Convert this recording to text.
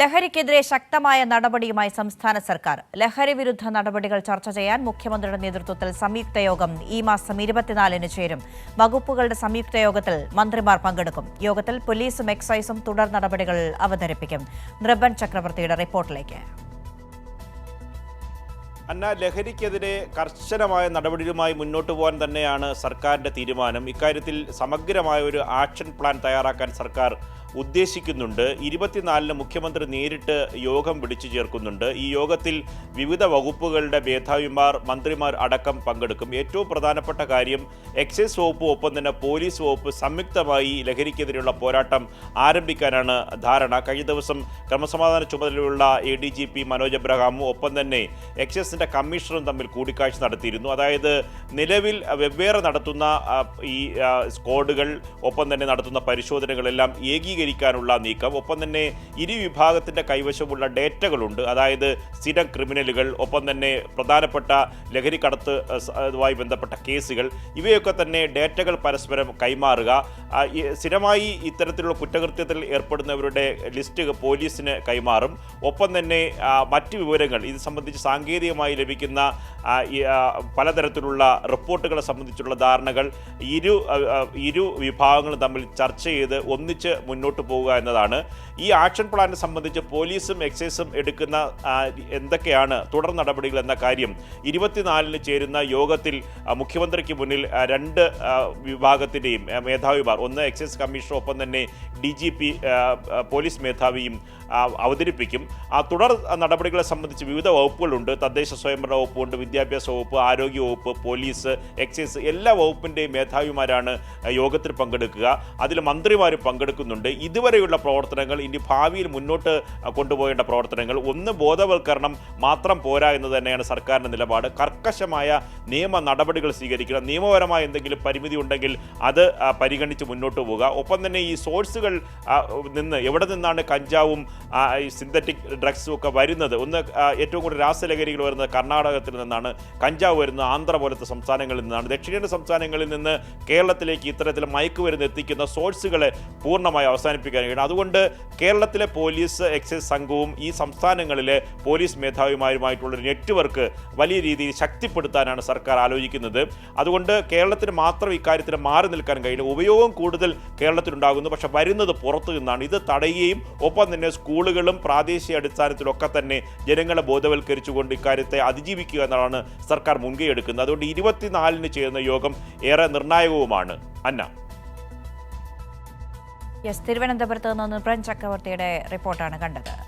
ലഹരിക്കെതിരെ ശക്തമായ നടപടിയുമായി സംസ്ഥാന സർക്കാർ. ലഹരി വിരുദ്ധ നടപടികൾ ചർച്ച ചെയ്യാൻ മുഖ്യമന്ത്രിയുടെ നേതൃത്വത്തിൽ സംയുക്ത യോഗം ഈ മാസം ഇരുപത്തിനാലിന് ചേരും. വകുപ്പുകളുടെ സംയുക്ത യോഗത്തിൽ മന്ത്രിമാർ പങ്കെടുക്കും. യോഗത്തിൽ പോലീസും എക്സൈസും തുടർ നടപടികൾ അവതരിപ്പിക്കും. നൃപൻ ചക്രവർത്തിയുടെ റിപ്പോർട്ടിലേക്ക്. അന്ന ലഹരിക്കെതിരെ കർശനമായ നടപടികളുമായി മുന്നോട്ട് പോകാൻ തന്നെയാണ് സർക്കാരിന്റെ തീരുമാനം. ഇക്കാര്യത്തിൽ സമഗ്രമായ ഒരു ആക്ഷൻ പ്ലാൻ തയ്യാറാക്കാൻ സർക്കാർ ഉദ്ദേശിക്കുന്നുണ്ട്. ഇരുപത്തിനാലിന് മുഖ്യമന്ത്രി നേരിട്ട് യോഗം വിളിച്ചു ചേർക്കുന്നുണ്ട്. ഈ യോഗത്തിൽ വിവിധ വകുപ്പുകളുടെ മേധാവിമാർ മന്ത്രിമാർ അടക്കം പങ്കെടുക്കും. ഏറ്റവും പ്രധാനപ്പെട്ട കാര്യം എക്സൈസ് വകുപ്പ് ഒപ്പം തന്നെ പോലീസ് വകുപ്പ് സംയുക്തമായി ലഹരിക്കെതിരെയുള്ള പോരാട്ടം ആരംഭിക്കാനാണ് ധാരണ. കഴിഞ്ഞ ദിവസം ക്രമസമാധാന ചുമതലയുള്ള A D G P Manoj എബ്രഹാമും ഒപ്പം തന്നെ എക്സൈസിന്റെ കമ്മീഷണറും തമ്മിൽ കൂടിക്കാഴ്ച നടത്തിയിരുന്നു. അതായത് നിലവിൽ വെവ്വേറെ നടത്തുന്ന ഈ സ്ക്വാഡുകൾ ഒപ്പം തന്നെ നടത്തുന്ന പരിശോധനകളെല്ലാം ഏകീകരിക്കാനുള്ള നീക്കം ഒപ്പം തന്നെ ഇരു വിഭാഗത്തിന്റെ കൈവശമുള്ള ഡേറ്റകളുണ്ട്. അതായത് സ്ഥിരം ക്രിമിനലുകൾ ഒപ്പം തന്നെ പ്രധാനപ്പെട്ട ലഹരി കടത്ത് അതുമായി ബന്ധപ്പെട്ട കേസുകൾ ഇവയൊക്കെ തന്നെ ഡേറ്റകൾ പരസ്പരം കൈമാറുക. സ്ഥിരമായി ഇത്തരത്തിലുള്ള കുറ്റകൃത്യത്തിൽ ഏർപ്പെടുന്നവരുടെ ലിസ്റ്റ് പോലീസിന് കൈമാറും. ഒപ്പം തന്നെ മറ്റ് വിവരങ്ങൾ ഇത് സംബന്ധിച്ച് സാങ്കേതികമായി ലഭിക്കുന്ന ആ, ഈ, ആ, പലതരത്തിലുള്ള റിപ്പോർട്ടുകളെ സംബന്ധിച്ചുള്ള ധാരണകൾ ഇരു ഇരു വിഭാഗങ്ങളും തമ്മിൽ ചർച്ച ചെയ്ത് ഒന്നിച്ച് മുന്നോട്ട് പോവുക എന്നതാണ്. ഈ ആക്ഷൻ പ്ലാനെ സംബന്ധിച്ച് പോലീസും എക്സൈസും എടുക്കുന്ന എന്തൊക്കെയാണ് തുടർ നടപടികൾ എന്ന കാര്യം ഇരുപത്തിനാലിന് ചേരുന്ന യോഗത്തിൽ മുഖ്യമന്ത്രിക്ക് മുന്നിൽ രണ്ട് വിഭാഗത്തിന്റെയും മേധാവിമാർ ഒന്ന് എക്സൈസ് കമ്മീഷണർ ഒപ്പം തന്നെ ഡി ജി പി പോലീസ് മേധാവിയും അവതരിപ്പിക്കും. ആ തുടർ നടപടികളെ സംബന്ധിച്ച് വിവിധ വകുപ്പുകളുണ്ട്. തദ്ദേശ സ്വയംഭരണ വകുപ്പുണ്ട് വിദ്യാഭ്യാസ വകുപ്പ് ആരോഗ്യ വകുപ്പ് പോലീസ് എക്സൈസ് എല്ലാ വകുപ്പിന്റെയും മേധാവിമാരാണ് യോഗത്തിൽ പങ്കെടുക്കുക. അതിൽ മന്ത്രിമാർ പങ്കെടുക്കുന്നുണ്ട്. ഇതുവരെയുള്ള പ്രവർത്തനങ്ങൾ ഇനി ഭാവിയിൽ മുന്നോട്ട് കൊണ്ടുപോകേണ്ട പ്രവർത്തനങ്ങൾ. ഒന്ന് ബോധവൽക്കരണം മാത്രം പോരാ എന്ന് തന്നെയാണ് സർക്കാരിന്റെ നിലപാട്. കർക്കശമായ നിയമ നടപടികൾ സ്വീകരിക്കണം നിയമപരമായ എന്തെങ്കിലും പരിമിതി ഉണ്ടെങ്കിൽ അത് പരിഗണിച്ച് മുന്നോട്ട് പോവുക. ഒപ്പം തന്നെ ഈ സോഴ്സുകൾ നിന്ന് എവിടെ നിന്നാണ് കഞ്ചാവും സിന്തറ്റിക് ഡ്രഗ്സും ഒക്കെ വരുന്നത്? ഒന്ന് ഏറ്റവും കൂടുതൽ രാസലഹരികൾ വരുന്നത് കർണാടകത്തിൽ നിന്നാണ്. കഞ്ചാവ് വരുന്നത് ആന്ധ്ര പോലത്തെ സംസ്ഥാനങ്ങളിൽ നിന്നാണ്. ദക്ഷിണേന്ത്യ സംസ്ഥാനങ്ങളിൽ നിന്ന് കേരളത്തിലേക്ക് ഇത്തരത്തിൽ മയക്കുമരുന്ന് എത്തിക്കുന്ന സോഴ്സുകളെ പൂർണമായി അവസാനിപ്പിക്കാൻ കഴിയണം അതുകൊണ്ട് കേരളത്തിലെ പോലീസ് എക്സൈസ് സംഘവും ഈ സംസ്ഥാനങ്ങളിലെ പോലീസ് മേധാവിമാരുമായിട്ടുള്ള നെറ്റ്വർക്ക് വലിയ രീതിയിൽ ശക്തിപ്പെടുത്താനാണ് സർക്കാർ ആലോചിക്കുന്നത്. അതുകൊണ്ട് കേരളത്തിന് മാത്രം ഇക്കാര്യത്തിൽ മാറി നിൽക്കാൻ കഴിയും ഉപയോഗം കൂടുതൽ കേരളത്തിലുണ്ടാകുന്നു. പക്ഷേ വരുന്നത് പുറത്തു നിന്നാണ്. ഇത് തടയുകയും ഒപ്പം തന്നെ സ്കൂളുകളും പ്രാദേശിക അടിസ്ഥാനത്തിലൊക്കെ തന്നെ ജനങ്ങളെ ബോധവൽക്കരിച്ചുകൊണ്ട് ഇക്കാര്യത്തെ അതിജീവിക്കുക എന്നാണ് സർക്കാർ മുൻകൈ എടുക്കുന്നത്. അതുകൊണ്ട് ഇരുപത്തിനാലിന് ചേരുന്ന യോഗം ഏറെ നിർണായകവുമാണ്. അന്ന. തിരുവനന്തപുരത്ത് നിന്ന് പ്രൻ ചക്രവർത്തിയുടെ റിപ്പോർട്ടാണ് കണ്ടത്.